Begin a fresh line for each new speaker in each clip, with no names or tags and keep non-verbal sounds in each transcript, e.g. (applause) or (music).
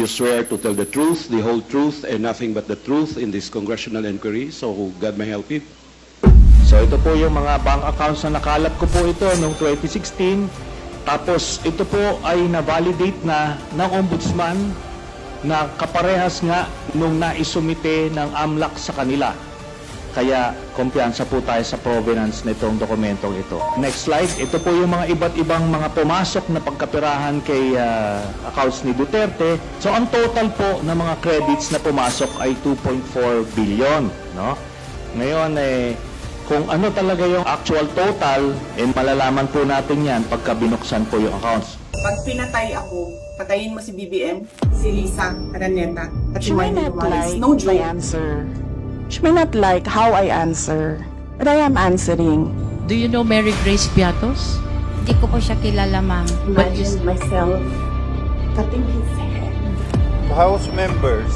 you swear to tell the truth, the whole truth, and nothing but the truth in this congressional inquiry? So God may help you.
So ito po yung mga bank accounts na nakalap ko po ito noong 2016. Tapos ito po ay na-validate na ng ombudsman na kaparehas nga nung naisumite ng AMLAC sa kanila. Kaya kumpiyansa po tayo sa provenance nitong dokumentong ito. Next slide. Ito po yung mga iba't ibang mga pumasok na pagkapirahan kay ah, accounts ni Duterte. So ang total po ng mga credits na pumasok ay 2.4 billion. No? Ngayon, eh, kung ano talaga yung actual total, eh, malalaman po natin yan pagka binuksan po yung accounts.
Pag pinatay ako, patayin mo si BBM, si Lisa Araneta, at si Romualdez.
like
No joke.
answer. She may not like how I answer, but I am answering.
Do you know Mary Grace Piatos?
Hindi ko po siya kilala, ma'am. But you-
Imagine myself cutting his head.
House members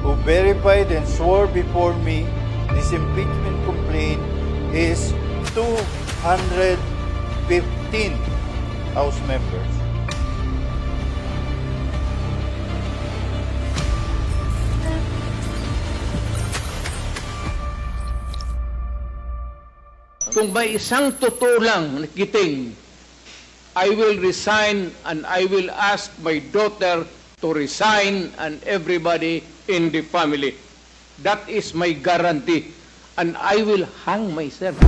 who verified and swore before me this impeachment complaint is 215 House members.
Kung may isang totoo lang nakiting, I will resign and I will ask my daughter to resign and everybody in the family. That is my guarantee. And I will hang myself.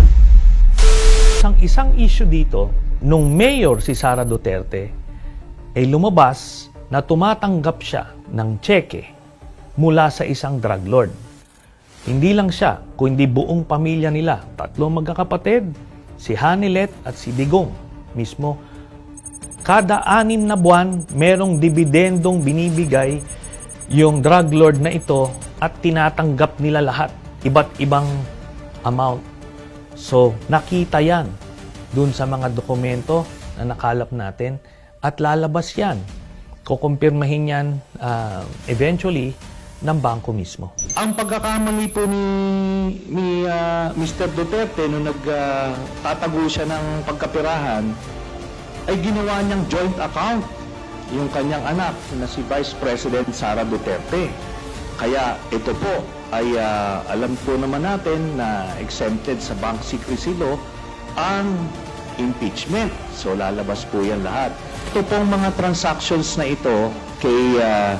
Isang isang issue dito, nung mayor si Sara Duterte, ay lumabas na tumatanggap siya ng tseke mula sa isang drug lord. Hindi lang siya, kundi buong pamilya nila, tatlong magkakapatid, si Hanilet at si Digong mismo. Kada anim na buwan, merong dibidendong binibigay yung drug lord na ito at tinatanggap nila lahat, iba't ibang amount. So, nakita yan dun sa mga dokumento na nakalap natin at lalabas yan. Kukumpirmahin yan ah, eventually ng bangko mismo.
Ang pagkakamali po ni, ni ah, Mr. Duterte nung nagtatago siya ng pagkapirahan ay ginawa niyang joint account yung kanyang anak na si Vice President Sara Duterte. Kaya ito po ay ah, alam po naman natin na exempted sa bank secrecy law ang impeachment. So lalabas po yan lahat. Ito pong mga transactions na ito kay ah,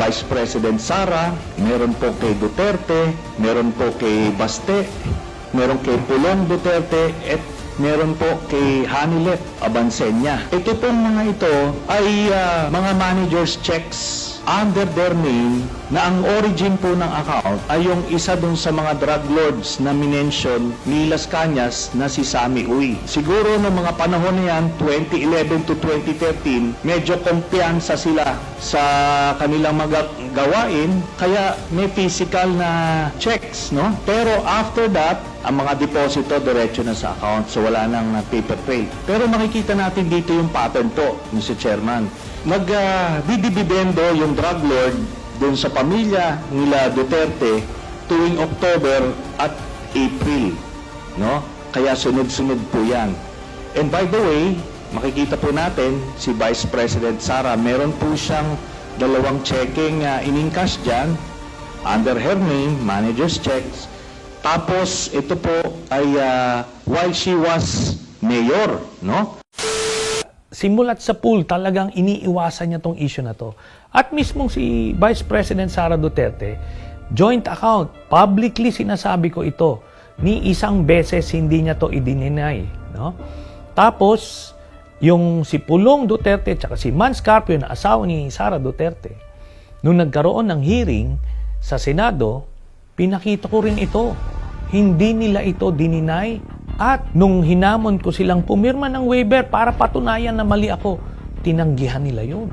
Vice President Sara, meron po kay Duterte, meron po kay Baste, meron kay Pulong Duterte, at meron po kay Hanilet Abansenya. Ito pong mga ito ay ah, mga manager's checks under their name na ang origin po ng account ay yung isa dun sa mga drug lords na minention ni Las Cañas na si Sammy Uy. Siguro noong mga panahon na yan, 2011 to 2013, medyo kumpiyansa sila sa kanilang mga gawain, kaya may physical na checks, no? Pero after that, ang mga deposito diretso na sa account, so wala nang paper trail. Pero makikita natin dito yung pattern po, Mr. Chairman. Nag-didibidendo yung drug lord dun sa pamilya nila Duterte tuwing October at April, no? Kaya sunod-sunod po yan. And by the way, makikita po natin si Vice President Sara, meron po siyang dalawang checking uh, in-encash dyan under her name, manager's checks. Tapos ito po ay uh, while she was mayor, no?
Simulat sa pool, talagang iniiwasan niya tong issue na to. At mismong si Vice President Sara Duterte, joint account, publicly sinasabi ko ito, ni isang beses hindi niya to idininay. No? Tapos, yung si Pulong Duterte at si Man Scarpio na asawa ni Sara Duterte, nung nagkaroon ng hearing sa Senado, pinakita ko rin ito. Hindi nila ito dininay. At nung hinamon ko silang pumirma ng waiver para patunayan na mali ako, tinanggihan nila yun.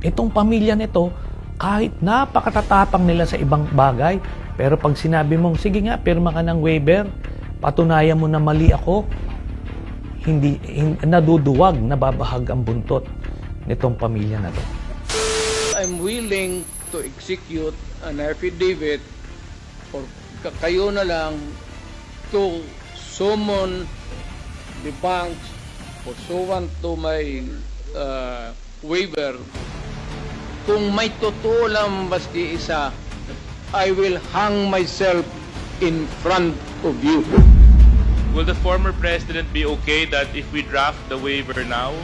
Itong pamilya nito, kahit napakatatapang nila sa ibang bagay, pero pag sinabi mong, sige nga, pirma ka ng waiver, patunayan mo na mali ako, hindi, hin- naduduwag, nababahag ang buntot nitong pamilya na to.
I'm willing to execute an affidavit or ka- kayo na lang to summon the banks pursuant to my uh, waiver kung may totoo lang maski isa, I will hang myself in front of you.
Will the former president be okay that if we draft the waiver now,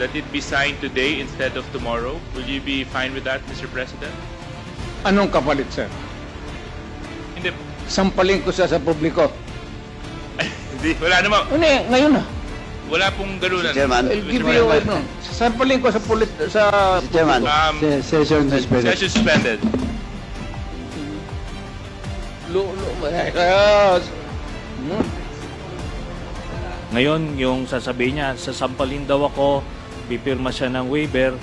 that it be signed today instead of tomorrow? Will you be fine with that, Mr. President?
Anong kapalit, sir?
Hindi.
Sampalin ko siya sa publiko.
Hindi. Wala naman.
Ano eh, ngayon na.
Wala pong ganunan.
I'll give you, ano, sampalin ko sa pulit, sa...
Um,
Session
session suspended.
Lu, lu, yes. Hmm.
Ngayon, yung sasabihin niya, sasampalin daw ako, pipirma siya ng waiver.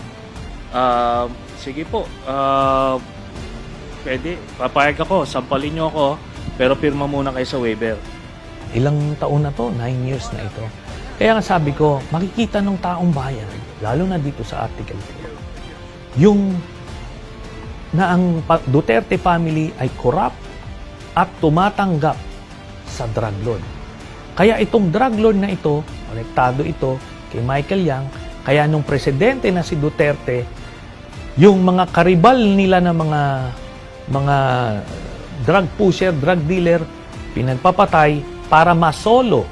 Ah, sige po, ah, pwede, papayag ako, sampalin niyo ako, pero pirma muna kayo sa waiver. Ilang taon na to? Nine years na ito. Kaya nga sabi ko, makikita ng taong bayan, lalo na dito sa Article 4, yung na ang Duterte family ay corrupt at tumatanggap sa drug lord. Kaya itong drug lord na ito, konektado ito kay Michael Yang, kaya nung presidente na si Duterte, yung mga karibal nila na mga mga drug pusher, drug dealer, pinagpapatay para masolo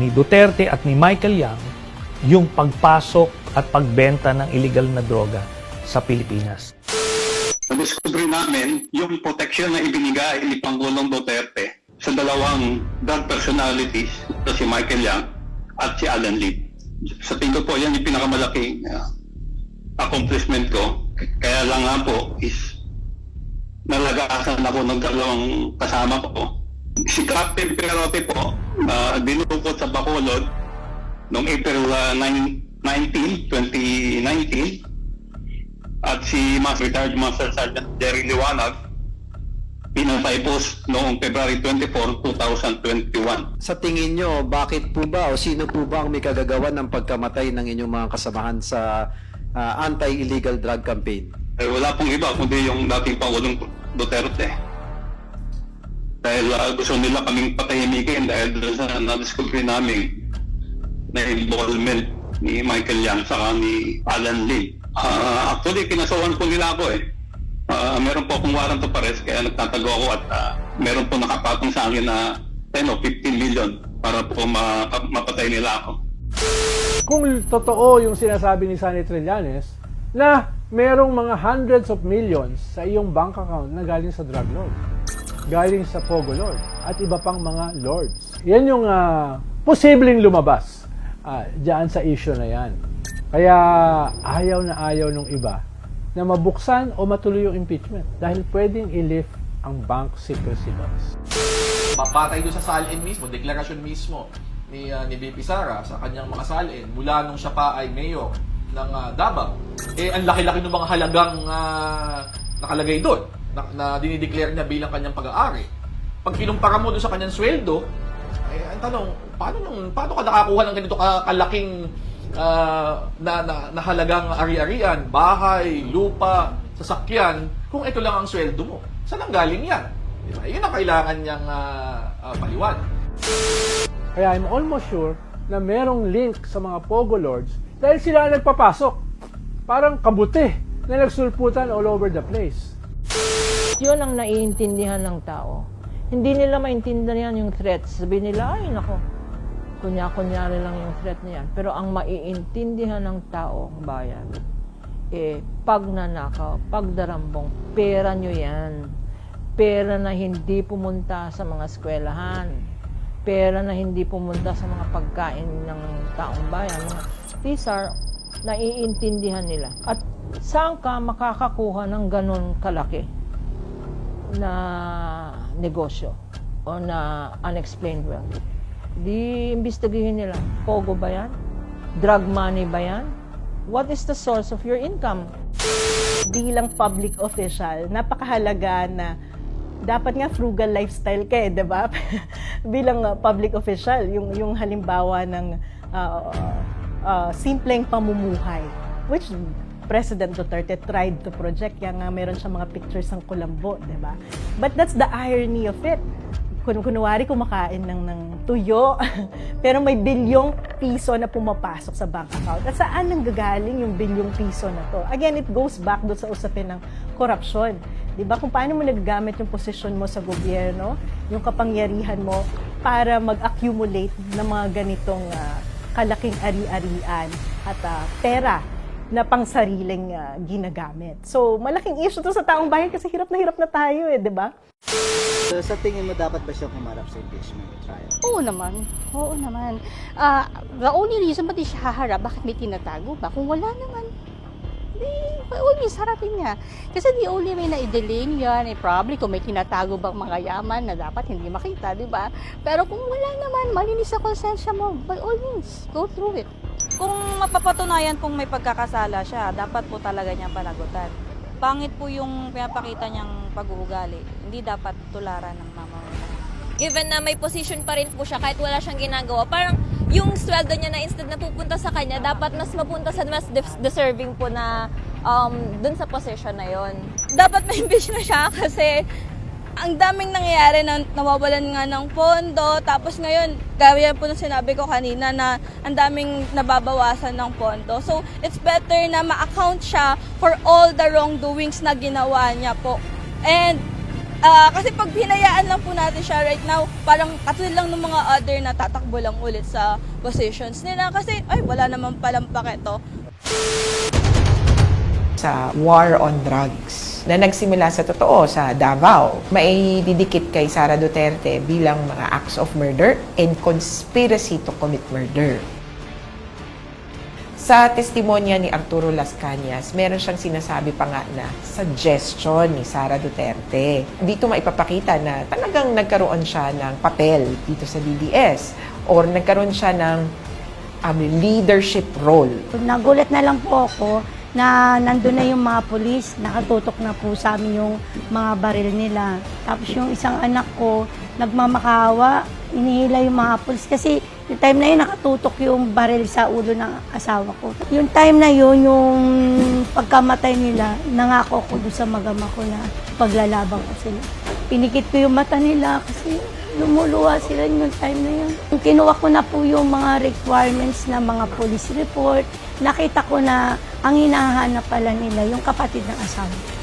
ni Duterte at ni Michael Yang yung pagpasok at pagbenta ng illegal na droga sa Pilipinas.
Na-discover namin yung protection na ibinigay ni Pangulong Duterte sa dalawang drug personalities, ito si Michael Yang at si Alan Lee. Sa tingin ko po, yan yung pinakamalaking uh, accomplishment ko. Kaya lang nga po is nalagasan ako ng dalawang kasama ko. Si Captain Perote po, uh, dinukot sa Bacolod noong April uh, 9, 19, 2019 at si Mas Retired Master Sergeant Jerry Liwanag pinatay po noong February 24, 2021.
Sa tingin nyo, bakit po ba o sino po ba ang may kagagawa ng pagkamatay ng inyong mga kasamahan sa ah, anti-illegal drug campaign?
Eh, wala pong iba kundi yung dating Pangulong Duterte. Dahil ah, gusto nila kaming patahimikin dahil doon sa na-discover namin na involvement ni Michael Yang saka ni Alan Lee. Ah, actually, kinasuhan po nila ako eh. Ah, meron po akong warrant of arrest kaya nagtatago ako at ah, meron po nakapatong sa akin na 10 o 15 million para po ma- mapatay nila ako.
kung totoo yung sinasabi ni Sunny Trillanes na merong mga hundreds of millions sa iyong bank account na galing sa drug lord, galing sa Pogo Lord, at iba pang mga lords. Yan yung ah, posibleng lumabas ah, dyan sa issue na yan. Kaya ayaw na ayaw nung iba na mabuksan o matuloy yung impeachment dahil pwedeng i-lift ang bank secrecy laws.
Papatay doon sa salin mismo, deklarasyon mismo ni ah, ni BP Sara sa kanyang mga salin mula nung siya pa ay mayor ng ah, Davao. Eh ang laki-laki ng mga halagang ah, nakalagay doon na, na dinideclare niya bilang kanyang pag-aari. Pag kinumpara mo doon sa kanyang sweldo, eh ang tanong, paano nung paano ka nakakuha ng ganito ka- kalaking ah, na, na, na halagang ari-arian, bahay, lupa, sasakyan, kung ito lang ang sweldo mo? Saan ang galing yan? Di ba? Yun ang kailangan niyang uh, paliwanag.
Kaya I'm almost sure na merong link sa mga Pogo Lords dahil sila ang nagpapasok. Parang kabuti na nagsulputan all over the place.
Yun ang naiintindihan ng tao. Hindi nila maintindihan yung threat. Sabi nila, ay nako, kunya-kunyari lang yung threat niyan. Pero ang maiintindihan ng tao, bayan, eh, pag nanakaw, pagdarambong, pera nyo yan. Pera na hindi pumunta sa mga eskwelahan. Pera na hindi pumunta sa mga pagkain ng taong bayan. These are naiintindihan nila. At saan ka makakakuha ng ganun kalaki na negosyo o na unexplained wealth? Di imbestigahin nila. Pogo ba yan? Drug money ba yan? What is the source of your income?
Bilang public official, napakahalaga na dapat nga frugal lifestyle ka eh, 'di ba? (laughs) Bilang uh, public official, yung yung halimbawa ng uh, uh, simpleng pamumuhay which President Duterte tried to project. Kaya nga meron siya mga pictures ng kulambo, di ba? But that's the irony of it. kun kunwari kumakain ng, ng tuyo, (laughs) pero may bilyong piso na pumapasok sa bank account. At saan nang gagaling yung bilyong piso na to? Again, it goes back doon sa usapin ng korupsyon. Di ba? Kung paano mo nagagamit yung posisyon mo sa gobyerno, yung kapangyarihan mo para mag-accumulate ng mga ganitong ah, kalaking ari-arian at ah, pera na pangsariling ah, ginagamit. So, malaking issue to sa taong bayan kasi hirap na hirap na tayo eh, di ba?
So, sa tingin mo, dapat ba siyang humarap sa impeachment trial?
Oo naman. Oo naman. Ah, the only reason ba't di siya haharap, bakit may tinatago ba? Kung wala naman, di, means, harapin niya. Kasi the only way na i-delay niya, eh, probably kung may tinatago bang mga yaman na dapat hindi makita, di ba? Pero kung wala naman, malinis sa konsensya mo, by all means, go through it.
Kung mapapatunayan pong may pagkakasala siya, dapat po talaga niyang panagutan. Pangit po yung pinapakita niyang pag-uugali. Hindi dapat tularan ng mamamayan.
Given na may position pa rin po siya kahit wala siyang ginagawa, parang yung sweldo niya na instead na pupunta sa kanya, dapat mas mapunta sa mas des- deserving po na um, dun sa position na yon.
Dapat ma-impeach (laughs) na siya kasi ang daming nangyayari na nawawalan nga ng pondo. Tapos ngayon, gaya po ng sinabi ko kanina na ang daming nababawasan ng pondo. So, it's better na ma-account siya for all the wrongdoings na ginawa niya po. And ah, kasi pag hinayaan lang po natin siya right now, parang katulad lang ng mga other na tatakbo lang ulit sa positions nila. Kasi, ay, wala naman palang paketo.
Sa war on drugs na nagsimula sa totoo sa Davao, may didikit kay Sara Duterte bilang mga acts of murder and conspiracy to commit murder. Sa testimonya ni Arturo Las Cañas, meron siyang sinasabi pa nga na suggestion ni Sara Duterte. Dito maipapakita na talagang nagkaroon siya ng papel dito sa DDS or nagkaroon siya ng um, leadership role.
Nagulat na lang po ako na nandun na yung mga polis, nakatutok na po sa amin yung mga baril nila. Tapos yung isang anak ko, nagmamakawa, inihila yung mga polis kasi yung time na yun nakatutok yung baril sa ulo ng asawa ko. Yung time na yun, yung pagkamatay nila, nangako ko doon sa magama ko na paglalaban ko sila. Pinikit ko yung mata nila kasi lumuluwa sila yung time na yun. Kinuha ko na po yung mga requirements na mga police report. Nakita ko na ang hinahanap pala nila yung kapatid ng asawa.